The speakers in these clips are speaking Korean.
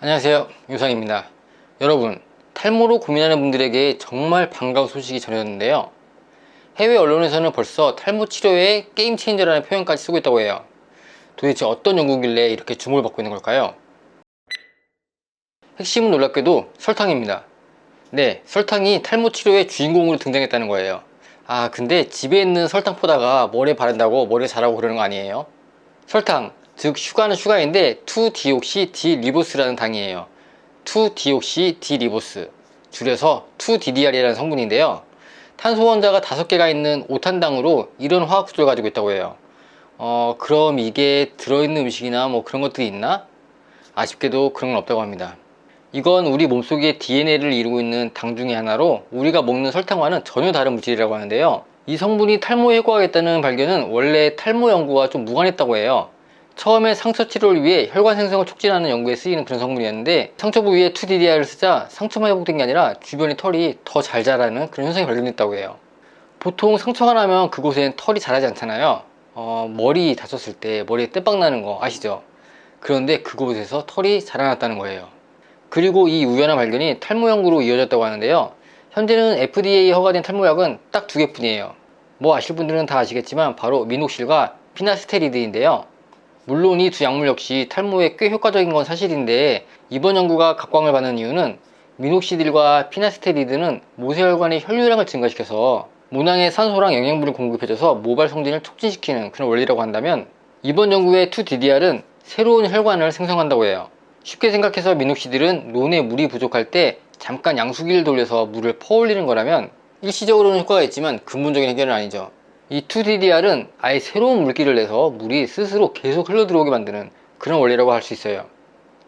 안녕하세요. 유상입니다. 여러분 탈모로 고민하는 분들에게 정말 반가운 소식이 전해졌는데요. 해외 언론에서는 벌써 탈모 치료에 게임 체인저라는 표현까지 쓰고 있다고 해요. 도대체 어떤 연구길래 이렇게 주목을 받고 있는 걸까요? 핵심은 놀랍게도 설탕입니다. 네 설탕이 탈모 치료의 주인공으로 등장했다는 거예요. 아 근데 집에 있는 설탕 포다가 머리에 바른다고 머리 자라고 그러는 거 아니에요? 설탕 즉 슈가는 슈가인데 2디옥시 디리보스라는 당이에요. 2디옥시 디리보스. 줄여서 2DDR이라는 성분인데요. 탄소 원자가 5개가 있는 5탄당으로 이런 화학 구조를 가지고 있다고 해요. 어 그럼 이게 들어있는 음식이나 뭐 그런 것들이 있나? 아쉽게도 그런 건 없다고 합니다. 이건 우리 몸속의 DNA를 이루고 있는 당 중의 하나로 우리가 먹는 설탕과는 전혀 다른 물질이라고 하는데요. 이 성분이 탈모에 효과하겠다는 발견은 원래 탈모 연구와 좀 무관했다고 해요 처음에 상처 치료를 위해 혈관 생성을 촉진하는 연구에 쓰이는 그런 성분이었는데 상처 부위에 2DDR을 쓰자 상처만 회복된 게 아니라 주변의 털이 더 잘 자라는 그런 현상이 발견됐다고 해요. 보통 상처가 나면 그곳엔 털이 자라지 않잖아요. 어, 머리 다쳤을 때 머리에 떼빵 나는 거 아시죠? 그런데 그곳에서 털이 자라났다는 거예요. 그리고 이 우연한 발견이 탈모 연구로 이어졌다고 하는데요. 현재는 FDA 허가된 탈모약은 딱 두 개뿐이에요. 뭐 아실 분들은 다 아시겠지만 바로 미녹실과 피나스테리드인데요 물론 이 두 약물 역시 탈모에 꽤 효과적인 건 사실인데 이번 연구가 각광을 받는 이유는 미녹시딜과 피나스테리드는 모세혈관의 혈류량을 증가시켜서 모낭에 산소랑 영양분을 공급해줘서 모발 성진을 촉진시키는 그런 원리라고 한다면 이번 연구의 2DDR은 새로운 혈관을 생성한다고 해요. 쉽게 생각해서 미녹시딜은 논에 물이 부족할 때 잠깐 양수기를 돌려서 물을 퍼올리는 거라면 일시적으로는 효과가 있지만 근본적인 해결은 아니죠 이 2DDR은 아예 새로운 물기를 내서 물이 스스로 계속 흘러들어오게 만드는 그런 원리라고 할 수 있어요.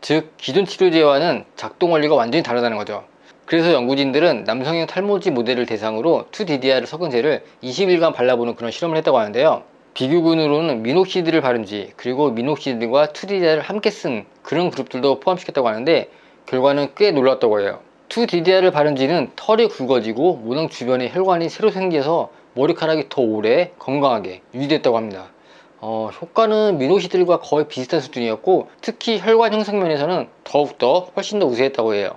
즉 기존 치료제와는 작동 원리가 완전히 다르다는 거죠. 그래서 연구진들은 남성형 탈모지 모델을 대상으로 2DDR을 섞은 젤을 20일간 발라보는 그런 실험을 했다고 하는데요. 비교군으로는 미녹시드를 바른 지 그리고 미녹시드과 2DDR을 함께 쓴 그런 그룹들도 포함시켰다고 하는데 결과는 꽤 놀랐다고 해요. 2DDR을 바른 지는 털이 굵어지고 모낭 주변에 혈관이 새로 생겨서 머리카락이 더 오래 건강하게 유지됐다고 합니다. 어, 효과는 미노시들과 거의 비슷한 수준이었고 특히 혈관 형성 면에서는 더욱더 훨씬 더 우세했다고 해요.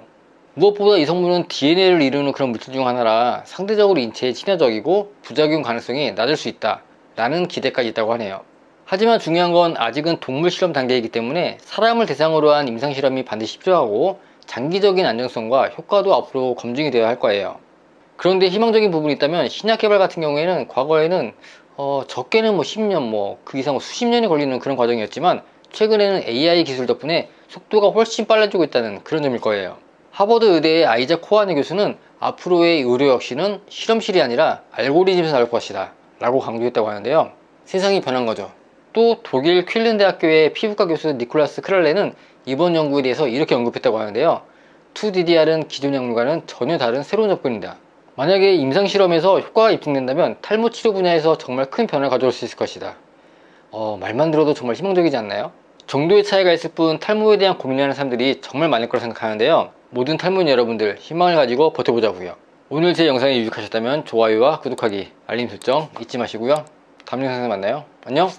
무엇보다 이 성분은 DNA를 이루는 그런 물질 중 하나라 상대적으로 인체에 친화적이고 부작용 가능성이 낮을 수 있다 라는 기대까지 있다고 하네요. 하지만 중요한 건 아직은 동물 실험 단계이기 때문에 사람을 대상으로 한 임상 실험이 반드시 필요하고 장기적인 안정성과 효과도 앞으로 검증이 되어야 할 거예요 그런데 희망적인 부분이 있다면 신약 개발 같은 경우에는 과거에는 어, 적게는 뭐 10년 뭐 그 이상 수십 년이 걸리는 그런 과정이었지만 최근에는 AI 기술 덕분에 속도가 훨씬 빨라지고 있다는 그런 점일 거예요. 하버드 의대의 아이자 코아네 교수는 앞으로의 의료 역시는 실험실이 아니라 알고리즘에서 나올 것이다 라고 강조했다고 하는데요. 세상이 변한 거죠. 또 독일 퀼른 대학교의 피부과 교수 니콜라스 크랄레는 이번 연구에 대해서 이렇게 언급했다고 하는데요. 2DDR은 기존 약물과는 전혀 다른 새로운 접근이다 만약에 임상실험에서 효과가 입증된다면 탈모 치료 분야에서 정말 큰 변화를 가져올 수 있을 것이다. 어, 말만 들어도 정말 희망적이지 않나요? 정도의 차이가 있을 뿐 탈모에 대한 고민하는 사람들이 정말 많을 거라 생각하는데요. 모든 탈모인 여러분들 희망을 가지고 버텨보자고요. 오늘 제 영상이 유익하셨다면 좋아요와 구독하기 알림 설정 잊지 마시고요. 다음 영상에서 만나요. 안녕